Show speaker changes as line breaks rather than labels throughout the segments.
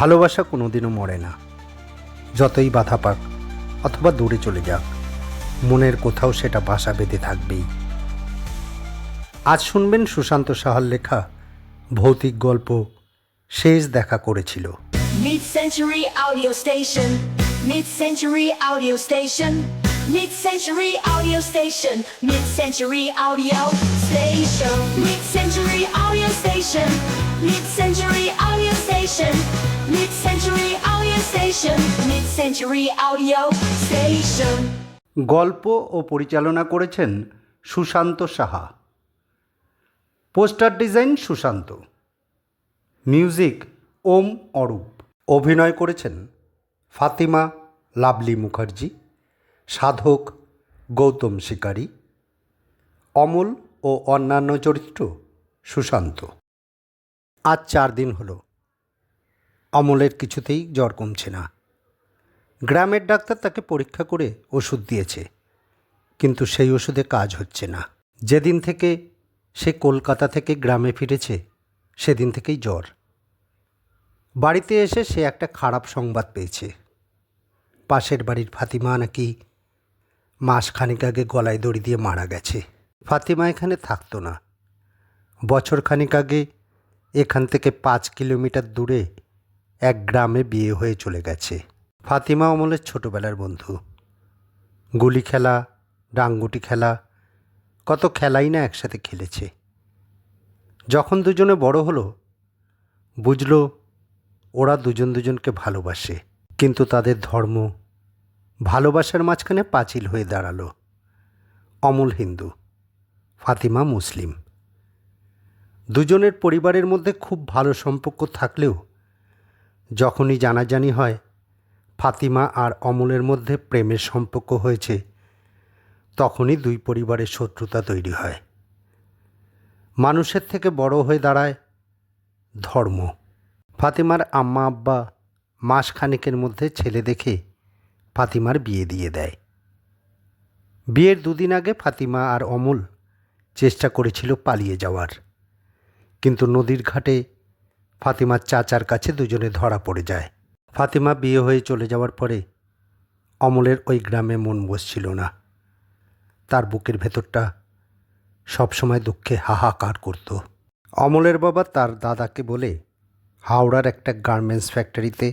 ভালোবাসা কোনোদিনও মরে না। যতই বাধা পাক অথবা দূরে চলে যাক মনের কোথাও সেটা বাসা বেঁধে থাকবেই। আজ শুনবেন সুশান্ত সাহার লেখা ভৌতিক গল্প শেষ দেখা করেছিল।
Mid-century audio station, mid-century audio station, mid-century audio station.
গল্প ও পরিচালনা করেছেন Sushant Saha. Poster design Sushant. Music Om Arup. অভিনয় করেছেন ফাতিমা লাভলি মুখার্জি। সাধক গৌতম শিকারী। অমল ও অন্যান্য চরিত্র সুশান্ত। আজ চার দিন হলো। অমলের কিছুতেই জ্বর কমছে না। গ্রামের ডাক্তার তাকে পরীক্ষা করে ওষুধ দিয়েছে, কিন্তু সেই ওষুধে কাজ হচ্ছে না। যেদিন থেকে সে কলকাতা থেকে গ্রামে ফিরেছে, সেদিন থেকেই জ্বর। বাড়িতে এসে সে একটা খারাপ সংবাদ পেয়েছে। পাশের বাড়ির ফাতিমা নাকি মাস খানিক আগে গলায় দড়ি দিয়ে মারা গেছে। ফাতিমা এখানে থাকতো না। বছর খানিক আগে এখান থেকে পাঁচ কিলোমিটার দূরে এক গ্রামে বিয়ে হয়ে চলে গেছে। ফাতিমা অমলের ছোটোবেলার বন্ধু। গুলি খেলা, ডাঙ্গুটি খেলা, কত খেলাই না একসাথে খেলেছে। যখন দুজনে বড় হলো, বুঝলো ওরা দুজন দুজনকে ভালোবাসে, কিন্তু তাদের ধর্ম ভালোবাসার মাঝখানে পাঁচিল হয়ে দাঁড়াল। অমল হিন্দু, ফাতিমা মুসলিম। দুজনের পরিবারের মধ্যে খুব ভালো সম্পর্ক থাকলেও যখনই জানাজানি হয়, ফাতিমা আর অমলের মধ্যে প্রেমের সম্পর্ক হয়েছে, তখনই দুই পরিবারের শত্রুতা তৈরি হয়। মানুষের থেকে বড় হয়ে দাঁড়ায় ধর্ম। ফাতিমার আম্মা, আব্বা মাস খানেকের মধ্যে ছেলে দেখে ফাতিমার বিয়ে দিয়ে দেয়। বিয়ের দুদিন আগে ফাতিমা আর অমল চেষ্টা করেছিল পালিয়ে যাওয়ার, কিন্তু নদীর ঘাটে ফাতিমার চাচার কাছে দুজনে ধরা পড়ে যায়। ফাতিমা বিয়ে হয়ে চলে যাওয়ার পরে অমলের ওই গ্রামে মন বসছিল না। তার বুকের ভেতরটা সবসময় দুঃখে হাহাকার করত। অমলের বাবা তার দাদাকে বলে হাওড়ার একটা গার্মেন্টস ফ্যাক্টরিতে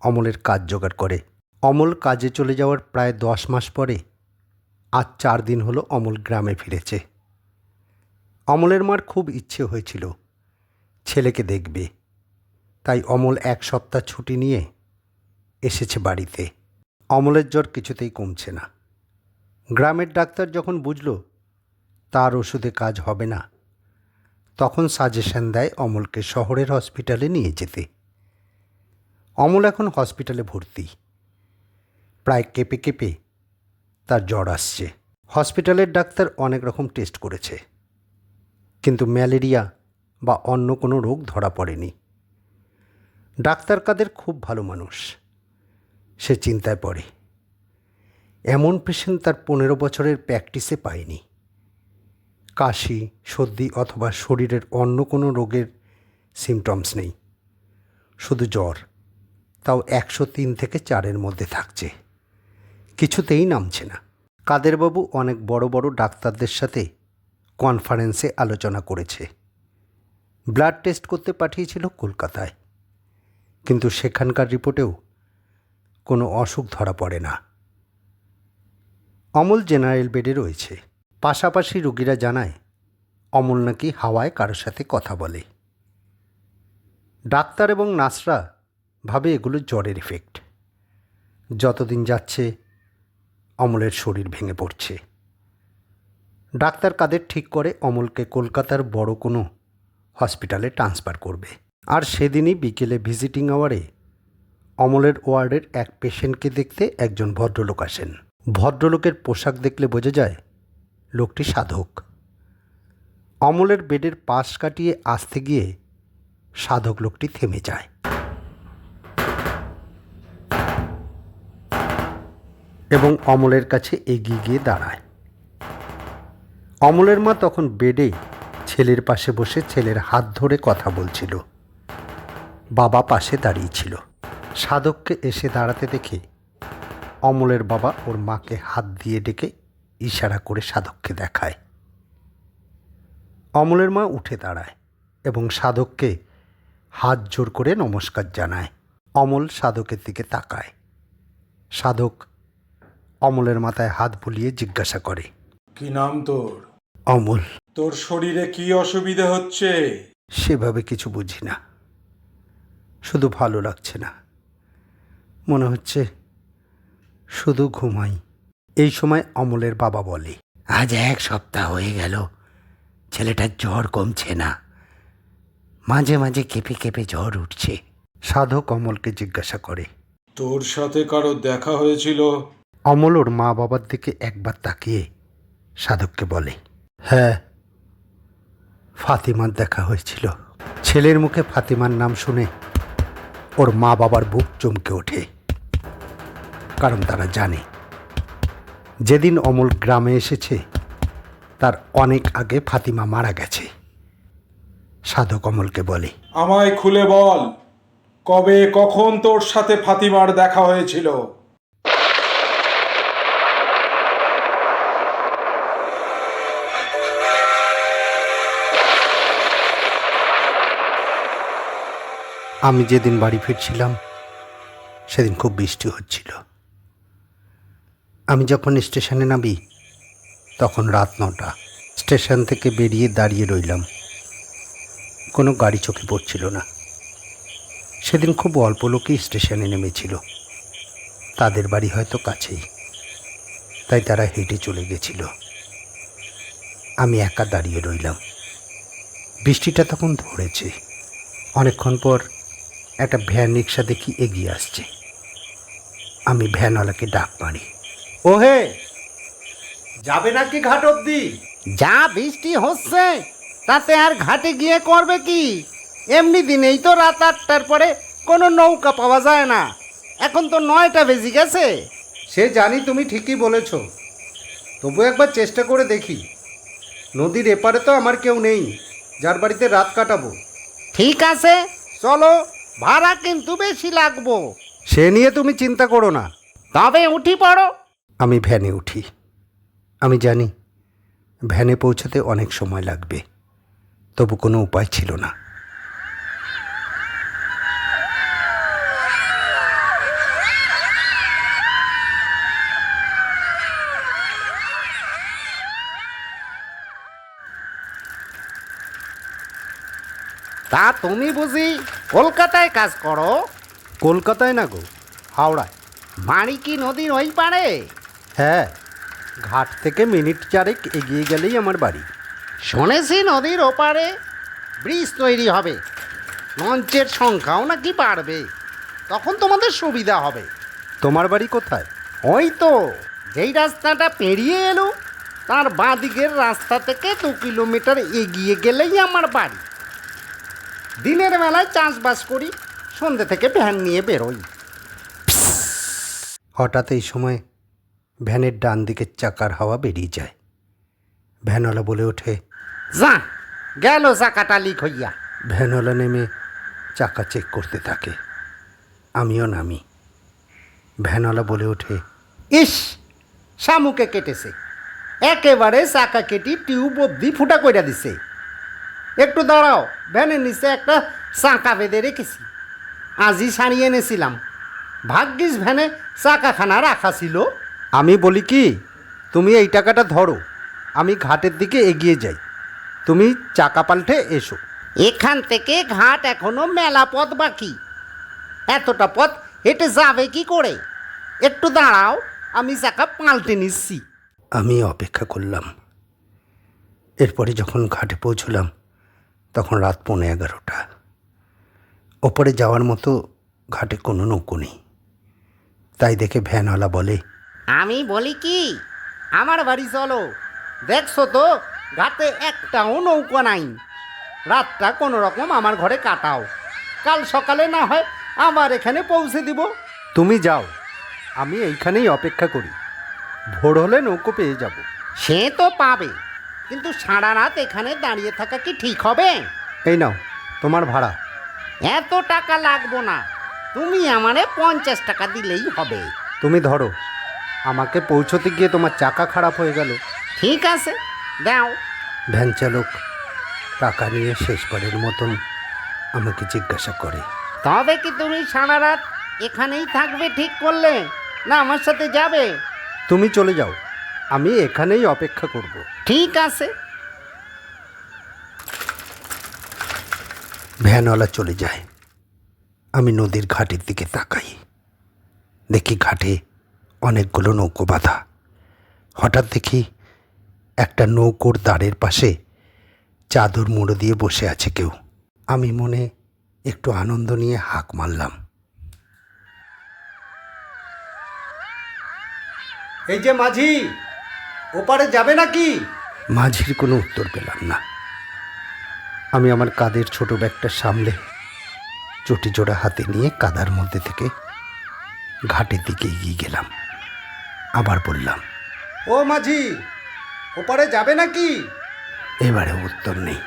অমলের কাজ জোগাড় করে। অমল কাজে চলে যাওয়ার প্রায় দশ মাস পরে আজ চার দিন হলো অমল গ্রামে ফিরেছে। অমলের মার খুব ইচ্ছে হয়েছিল ছেলেকে দেখবে। তাই অমল এক সপ্তাহ ছুটি নিয়ে এসেছে বাড়িতে। অমলের জ্বর কিছুতেই কমছে না। গ্রামের ডাক্তার যখন বুঝল, তার ওষুধে কাজ হবে না, তখন সাজেশন দেয় অমলকে শহরের হসপিটালে নিয়ে যেতে। অমল এখন হসপিটালে ভর্তি। প্রায় কেঁপে কেঁপে তার জ্বর আসছে। হসপিটালের ডাক্তার অনেক রকম টেস্ট করেছে। কিন্তু ম্যালেরিয়া বা অন্য কোনো রোগ ধরা পড়েনি। ডাক্তার কাদের খুব ভালো মানুষ। সে চিন্তায় পড়ে। এমন পেশেন্ট তার পনেরো বছরের প্র্যাকটিসে পায়নি। কাশি, সর্দি অথবা শরীরের অন্য কোনো রোগের সিমটমস নেই। শুধু জ্বর, তাও একশো তিন থেকে চারের মধ্যে থাকছে। কিছুতেই নামছে না। কাদেরবাবু অনেক বড় বড় ডাক্তারদের সাথে কনফারেন্সে আলোচনা করেছে। ব্লাড টেস্ট করতে পাঠিয়েছিল কলকাতায়। কিন্তু সেখানকার রিপোর্টেও কোনো অসুখ ধরা পড়ে না। অমল জেনারেল বেডে রয়েছে। পাশাপাশি রুগীরা জানায়, অমল নাকি হাওয়ায় কারোর সাথে কথা বলে। ডাক্তার এবং নার্সরা ভাবে এগুলো জ্বরের এফেক্ট যতদিন যাচ্ছে, অমলের শরীর ভেঙে পড়ছে। ডাক্তার কাদের ঠিক করে অমলকে কলকাতার বড় কোনো হসপিটালে ট্রান্সফার করবে। আর সেদিনই বিকেলে ভিজিটিং আওয়ারে অমলের ওয়ার্ডের এক পেশেন্টকে দেখতে একজন ভদ্রলোক আসেন। ভদ্রলোকের পোশাক দেখলে বোঝা যায়, লোকটি সাধক। অমলের বেডের পাশ কাটিয়ে আসতে গিয়ে সাধক লোকটি থেমে যায়। এবং অমলের কাছে এগিয়ে গিয়ে দাঁড়ায়। অমলের মা তখন বেডে ছেলের পাশে বসে ছেলের হাত ধরে কথা বলছিল। বাবা পাশে দাঁড়িয়েছিল সাধককে এসে দাঁড়াতে দেখে অমলের বাবা ওর মাকে হাত দিয়ে ডেকে ইশারা করে সাধককে দেখায়। অমলের মা উঠে দাঁড়ায় এবং সাধককে হাত জোর করে নমস্কার জানায়। অমল সাধকের দিকে তাকায়। সাধক অমলের মাথায় হাত বুলিয়ে জিজ্ঞাসা করে,
কি নাম তোর?
অমল।
তোর শরীরে কি অসুবিধা হচ্ছে?
সেভাবে কিছু বুঝি না। শুধু ভালো লাগছে না। মনে হচ্ছে শুধু ঘুমাই। এই সময় অমলের বাবা বলে আজ এক সপ্তাহ হয়ে গেল। ছেলেটার জ্বর কমছে না। মাঝে মাঝে কেঁপে কেঁপে জ্বর উঠছে। সাধক অমলকে জিজ্ঞাসা করে
তোর সাথে কারও দেখা হয়েছিল?
অমল ওর মা বাবার দিকে একবার তাকিয়ে সাধককে বলে হ্যাঁ ফাতিমার দেখা হয়েছিল। ছেলের মুখে ফাতিমার নাম শুনে ওর মা বাবার বুক চমকে ওঠে। কারণ তারা জানে, যেদিন অমল গ্রামে এসেছে, তার অনেক আগে ফাতিমা মারা গেছে। সাধক অমলকে বলে,
আমায় খুলে বল, কবে কখন তোর সাথে ফাতিমার দেখা হয়েছিল?
আমি যেদিন বাড়ি ফিরছিলাম, সেদিন খুব বৃষ্টি হচ্ছিল। আমি যখন স্টেশনে নামি, তখন রাত নটা। স্টেশন থেকে বেরিয়ে দাঁড়িয়ে রইলাম। কোনো গাড়ি চোখে পড়ছিল না। সেদিন খুব অল্প লোকই স্টেশনে নেমেছিল। তাদের বাড়ি হয়তো কাছেই। তাই তারা হেঁটে চলে গেছিল। আমি একা দাঁড়িয়ে রইলাম। বৃষ্টিটা তখন ধরেছে। অনেকক্ষণ পর একটা ভ্যান রিক্সা দেখি এগিয়ে আসছে। আমি ভ্যানওয়ালাকে ডাক মারি। ও হে যাবে নাকি ঘাট অব্দি
যা বৃষ্টি হচ্ছে তাতে আর ঘাটে গিয়ে করবে কি? এমনি দিনেই তো রাত আটটার পরে কোনো নৌকা পাওয়া যায় না। এখন তো নয়টা বেজে গেছে।
সে জানি তুমি ঠিকই বলেছ। তবু একবার চেষ্টা করে দেখি। নদীর এপারে তো আমার কেউ নেই যার বাড়িতে রাত কাটাবো।
ঠিক আছে। চলো। ভাড়া কিন্তু বেশি লাগবো।
সে নিয়ে তুমি চিন্তা করো না।
তবে উঠি পড়ো।
আমি ভ্যানে উঠি। আমি জানি ভ্যানে পৌঁছাতে অনেক সময় লাগবে। তবু কোনো উপায় ছিল না।
তা তুমি বুঝি কলকাতায় কাজ করো?
কলকাতায় না গো হাওড়ায়।
বাড়ি কি নদীর ওই পারে
হ্যাঁ ঘাট থেকে মিনিট চারেক এগিয়ে গেলেই আমার বাড়ি।
শুনেছি নদীর ওপারে ব্রিজ তৈরি হবে। লঞ্চের সংখ্যাও নাকি বাড়বে। তখন তোমাদের সুবিধা হবে।
তোমার বাড়ি কোথায়?
ওই তো যেই রাস্তাটা পেরিয়ে এলো তার বাঁ দিকের রাস্তা থেকে দু কিলোমিটার এগিয়ে গেলেই আমার বাড়ি। দিনের বেলায় চাষবাস করি সন্ধ্যে থেকে ভ্যান নিয়ে বেরোই।
হঠাৎ এই সময় ভ্যানের ডান দিকের চাকার হাওয়া বেরিয়ে যায়। ভ্যানওয়ালা বলে ওঠে,
যা, গেল চাকাটা লিক হইয়া।
ভ্যানওয়ালা নেমে চাকা চেক করতে থাকে। আমিও নামি। ভ্যানওয়ালা বলে ওঠে,
ইস, শামুকে কেটেছে। একেবারে চাকা কেটি টিউব অব্দি ফুটা কইরা দিছে। একটু দাঁড়াও। ভ্যানের নিচে একটা চাকা বেঁধে রেখেছি। আজই সারিয়ে এনেছিলাম। ভাগ্যিস ভ্যানে চাকাখানা রাখা ছিল।
আমি বলি কি তুমি এই টাকাটা ধরো। আমি ঘাটের দিকে এগিয়ে যাই। তুমি চাকা পাল্টে এসো।
এখান থেকে ঘাট এখনও মেলা পথ বাকি। এতটা পথ হেঁটে যাবে কি করে? একটু দাঁড়াও আমি চাকা পাল্টে নিচ্ছি।
আমি অপেক্ষা করলাম। এরপরে যখন ঘাটে পৌঁছলাম তখন রাত পৌনে এগারোটা। ওপরে যাওয়ার মতো ঘাটে কোনো নৌকো নেই। তাই দেখে ভ্যানওয়ালা বলে
আমি বলি কি আমার বাড়ি চলো। দেখছ তো ঘাটে একটাও নৌকো নাই। রাতটা কোনো রকম আমার ঘরে কাটাও। কাল সকালে না হয় আমার এখানে পৌঁছে দিব।
তুমি যাও আমি এইখানেই অপেক্ষা করি। ভোর হলে নৌকো পেয়ে যাব।
সে তো পাবে। কিন্তু সারা রাত এখানে দাঁড়িয়ে থাকা কি ঠিক হবে?
এই নাও তোমার ভাড়া।
এত টাকা লাগবো না। তুমি আমারে পঞ্চাশ টাকা দিলেই হবে।
তুমি ধরো আমাকে পৌঁছতে গিয়ে তোমার চাকা খারাপ হয়ে গেল।
ঠিক আছে দাও।
ভ্যান চালক টাকা নিয়ে শেষবারের মতন আমাকে জিজ্ঞাসা করে।
তবে কি তুমি সারা রাত এখানেই থাকবে ঠিক করলে? না আমার সাথে যাবে?
তুমি চলে যাও। আমি এখানেই অপেক্ষা করব।
ঠিক আছে।
ভ্যানওয়ালা চলে যায়। আমি নদীর ঘাটের দিকে তাকাই। দেখি ঘাটে অনেকগুলো নৌকো বাঁধা। হঠাৎ দেখি একটা নৌকোর দাঁড়ের পাশে চাদর মুড়ো দিয়ে বসে আছে কেউ। আমি মনে একটু আনন্দ নিয়ে হাঁক মারলাম।
এই যে মাঝি ওপারে যাবে নাকি?
মাঝির কোনো উত্তর পেলাম না। আমি আমার কাদের ছোট ব্যাগটা সামলে চটি জোড়া হাতে নিয়ে কাদার মধ্যে থেকে ঘাটের দিকে এগিয়ে গেলাম। আবার বললাম
ও মাঝি ওপারে যাবে নাকি?
এবারে উত্তর নেই।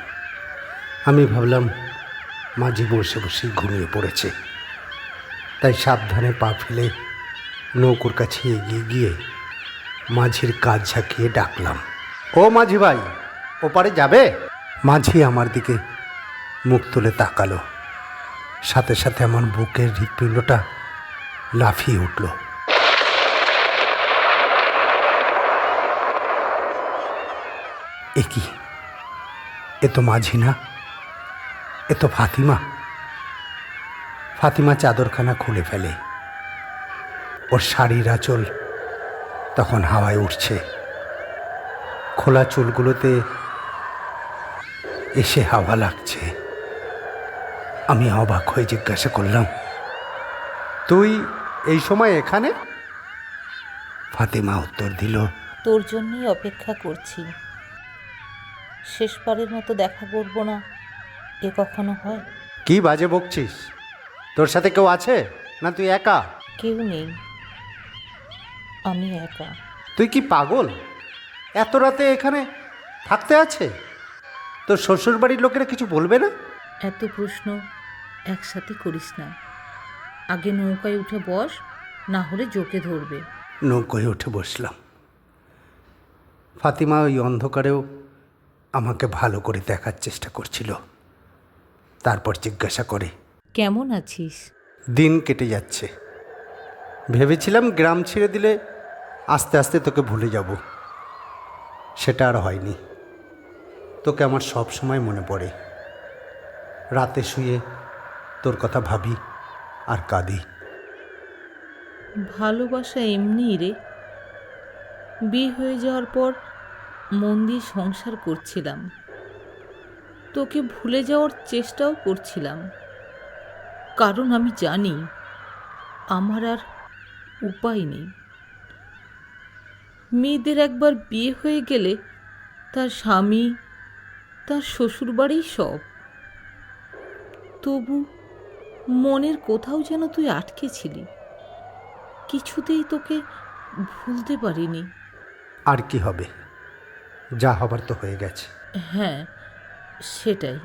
আমি ভাবলাম মাঝি বসে বসে ঘুমিয়ে পড়েছে। তাই সাবধানে পা ফেলে নৌকোর কাছে এগিয়ে গিয়ে মাঝির কাজ ঝাঁকিয়ে ডাকলাম। ও মাঝি ভাই ওপারে যাবে? মাঝি আমার দিকে মুখ তুলে তাকালো। সাথে সাথে আমার বুকের হৃৎপিণ্ডটা লাফিয়ে উঠল। এ কি? এ তো মাঝি না? এ তো ফাতিমা। ফাতিমা চাদরখানা খুলে ফেলে। ওর শাড়ির আঁচল তখন হাওয়ায় উঠছে। খোলা চুলগুলোতে এসে হাওয়া লাগছে। আমি অবাক হয়ে জিজ্ঞাসা করলাম তুই এই সময় এখানে? ফাতেমা উত্তর দিল
তোর জন্যই অপেক্ষা করছি। শেষবারের মতো দেখা করব না। এ কখনো হয়?
কি বাজে বকছিস? তোর সাথে কেউ আছে? না তুই একা?
কেউ নেই। আমি একা।
তুই কি পাগল? এত রাতে এখানে থাকতে আছে? তোর শ্বশুর বাড়ির লোকেরা কিছু বলবে না?
এত প্রশ্ন একসাথে করিস না। আগে নৌকায় উঠে বস না হলে জোকে ধরবে।
নৌকোয় উঠে বসলাম। ফাতিমা ওই অন্ধকারেও আমাকে ভালো করে দেখার চেষ্টা করছিল। তারপর জিজ্ঞাসা করে
কেমন আছিস?
দিন কেটে যাচ্ছে। ভেবেছিলাম গ্রাম ছেড়ে দিলে আস্তে আস্তে তোকে ভুলে যাব। সেটা আর হয়নি। তোকে আমার সব সময় মনে পড়ে। রাতে শুয়ে তোর কথা ভাবি আর কাঁদি।
ভালোবাসা এমনিই রে। বিয়ে হয়ে যাওয়ার পর মন দিয়ে সংসার করছিলাম। তোকে ভুলে যাওয়ার চেষ্টাও করছিলাম। কারণ আমি জানি আমার আর উপায় নেই। মেয়েদের একবার বিয়ে হয়ে গেলে তার স্বামী তার শ্বশুরবাড়ি সব। তবু মনের কোথাও যেন তুই আটকে ছিলি। কিছুতেই তোকে ভুলতে পারিনি।
আর কি হবে? যা হবার তো হয়ে গেছে।
হ্যাঁ সেটাই।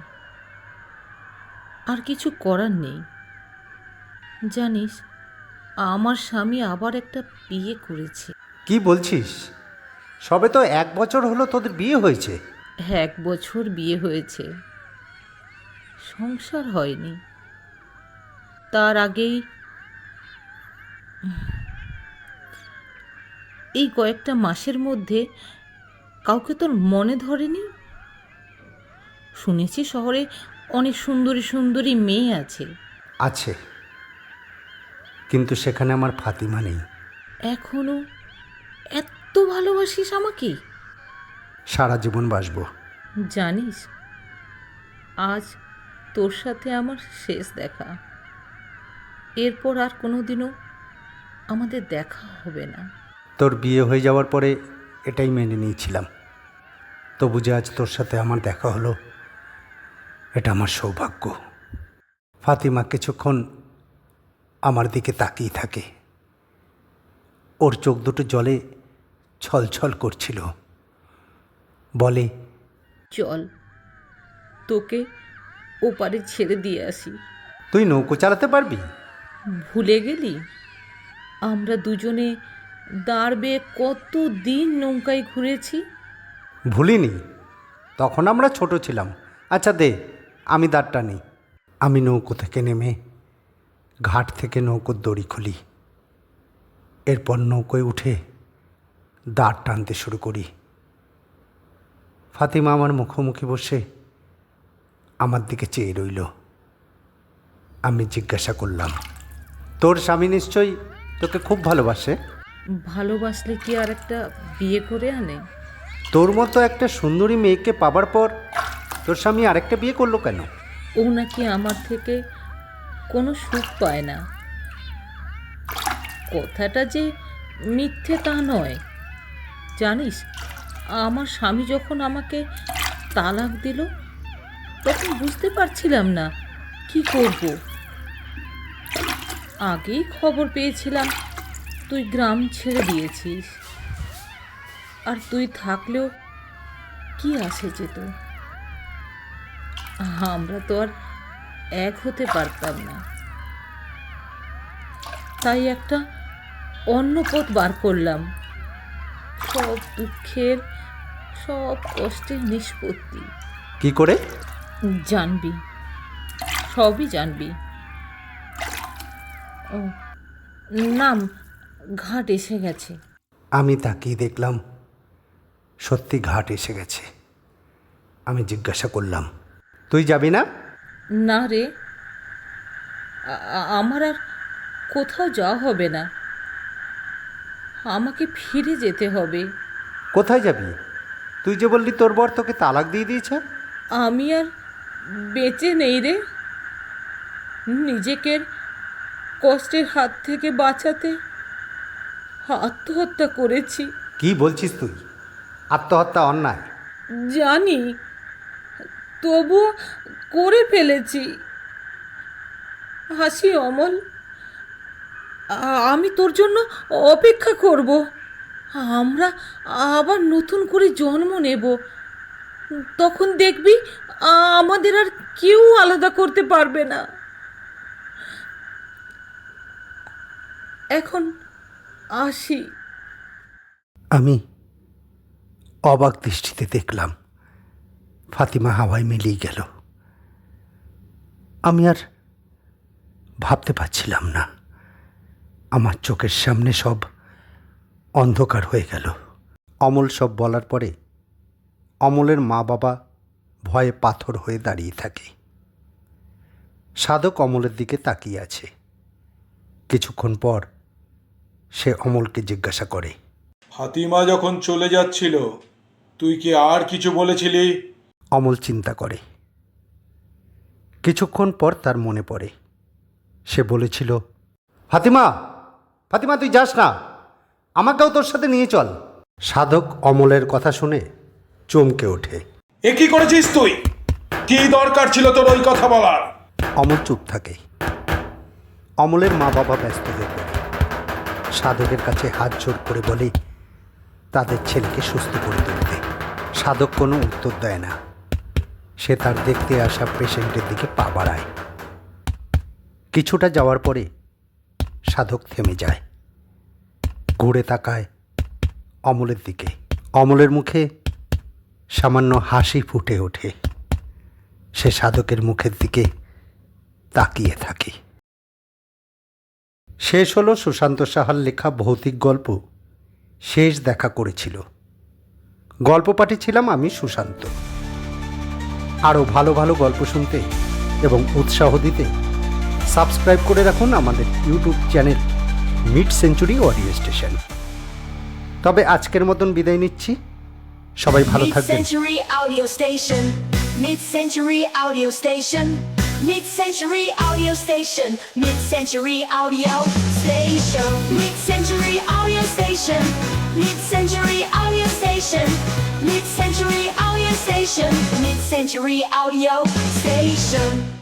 আর কিছু করার নেই। জানিস আমার স্বামী আবার একটা বিয়ে করেছে।
কি বলছিস? সবে তো এক বছর হলো তোদের বিয়ে হয়েছে।
এক বছর বিয়ে হয়েছে। সংসার হয়নি। তার আগেই এই কয়েকটা মাসের মধ্যে কাউকে তোর মনে ধরেনি? শুনেছি শহরে অনেক সুন্দরী সুন্দরী মেয়ে আছে।
আছে। কিন্তু সেখানে আমার ফাতিমা নেই।
এখনও এত ভালোবাসিস আমাকে?
সারা জীবন বাসবো
জানিস আজ তোর সাথে আমার শেষ দেখা। এরপর আর কোনোদিনও আমাদের দেখা হবে না।
তোর বিয়ে হয়ে যাওয়ার পরে এটাই মেনে নিয়েছিলাম। তবু যে আজ তোর সাথে আমার দেখা হলো এটা আমার সৌভাগ্য। ফাতিমা কিছুক্ষণ আমার দিকে তাকিয়ে থাকে। ওর চোখ দুটো জলে ছলছল করছিল। বলে
চল তোকে ওপারে ছেড়ে দিয়ে আসি।
তুই নৌকো চালাতে পারবি?
ভুলে গেলি? আমরা দুজনে দাঁড়বে কত দিন নৌকায় ঘুরেছি?
ভুলিনি। তখন আমরা ছোট ছিলাম। আচ্ছা দে আমি দাঁড়টা নেই। আমি নৌকো থেকে নেমে ঘাট থেকে নৌকোর দড়ি খুলি। এরপর নৌকোয় উঠে দাঁড় টানতে শুরু করি। ফাতিমা আমার মুখোমুখি বসে আমার দিকে চেয়ে রইল। আমি জিজ্ঞাসা করলাম তোর স্বামী নিশ্চয়ই তোকে খুব ভালোবাসে?
ভালোবাসলে কি আর একটা বিয়ে করে আনে?
তোর মতো একটা সুন্দরী মেয়েকে পাবার পর তোর স্বামী আরেকটা বিয়ে করল কেন?
ও নাকি আমার থেকে কোনো সুখ পায় না। কথাটা যে মিথ্যে তা নয়। জানিস, আমার স্বামী যখন আমাকে তালাক দিল, তখন বুঝতে পারছিলাম না কি করব। আগেই খবর পেয়েছিলাম, তুই গ্রাম ছেড়ে দিয়েছিস। আর তুই থাকলেও কি আসে যেত আমরা তো আর এক হতে পারতাম না। তাই একটা অন্য পথ বার করলাম। সব দুঃখের সব কষ্টের নিষ্পত্তি।
কি করে?
জানবি। সবই জানবি। ও নাম ঘাট এসে গেছে।
আমি তাকিয়ে দেখলাম সত্যি ঘাট এসে গেছে। আমি জিজ্ঞাসা করলাম তুই যাবি না?
না রে আমার আর কোথাও যাওয়া হবে না। আমাকে ফিরে যেতে হবে।
কোথায় যাবি? তুই যে বললি তোর বর তোকে তালাক দিয়ে দিয়েছে।
আমি আর বেঁচে নেই রে। নিজেকে কষ্টের হাত থেকে বাঁচাতে আত্মহত্যা করেছি।
কি বলছিস তুই? আত্মহত্যা অন্যায়।
জানি তবুও করে ফেলেছি। হাসি অমল। আমি তোর জন্য অপেক্ষা করব। আমরা আবার নতুন করে জন্ম নেব। তখন দেখবি, আমাদের আর কেউ আলাদা করতে পারবে না। এখন আসি।
আমি অবাক দৃষ্টিতে দেখলাম, ফাতিমা হাওয়ায় মিলিয়ে গেল। আমি আর ভাবতে পারছিলাম না। আমার চোখের সামনে সব অন্ধকার হয়ে গেল। অমল সব বলার পরে অমলের মা বাবা ভয়ে পাথর হয়ে দাঁড়িয়ে থাকে। সাধক অমলের দিকে তাকিয়ে আছে। কিছুক্ষণ পর সে অমলকে জিজ্ঞাসা করে
ফাতিমা যখন চলে যাচ্ছিল তুই কি আর কিছু বলেছিলি?
অমল চিন্তা করে। কিছুক্ষণ পর তার মনে পড়ে। সে বলেছিল ফাতিমা ফাতিমা তুই যাস না। আমাকেও তোর সাথে নিয়ে চল। সাধক অমলের কথা শুনে চমকে ওঠে।
এ কি করেছিস তুই? কি দরকার ছিল তোর ওই কথা বলার?
অমল চুপ থাকে। অমলের মা বাবা ব্যস্ত হয়ে পড়ে। সাধকের কাছে হাত জোর করে বলে তাদের ছেলেকে সুস্থ করে তুলতে। সাধক কোনো উত্তর দেয় না। সে তার দেখতে আসা পেশেন্টের দিকে পা বাড়ায়। কিছুটা যাওয়ার পরে সাধক থেমে যায়। ঘুরে তাকায় অমলের দিকে। অমলের মুখে সামান্য হাসি ফুটে ওঠে। সে সাধকের মুখের দিকে তাকিয়ে থাকে। শেষ হলো সুশান্ত সাহার লেখা ভৌতিক গল্প। শেষ দেখা করেছিল। গল্প পাঠিয়েছিলাম আমি সুশান্ত। আরও ভালো ভালো গল্প শুনতে এবং উৎসাহ দিতে সাবস্ক্রাইব করে রাখুন আমাদের YouTube channel mid century audio station. তবে আজকের মতন বিদায় নিচ্ছি। সবাই ভালো থাকবেন।
Audio station mid century audio station mid century audio station mid century audio station mid century audio station mid century audio station mid century audio station mid century audio station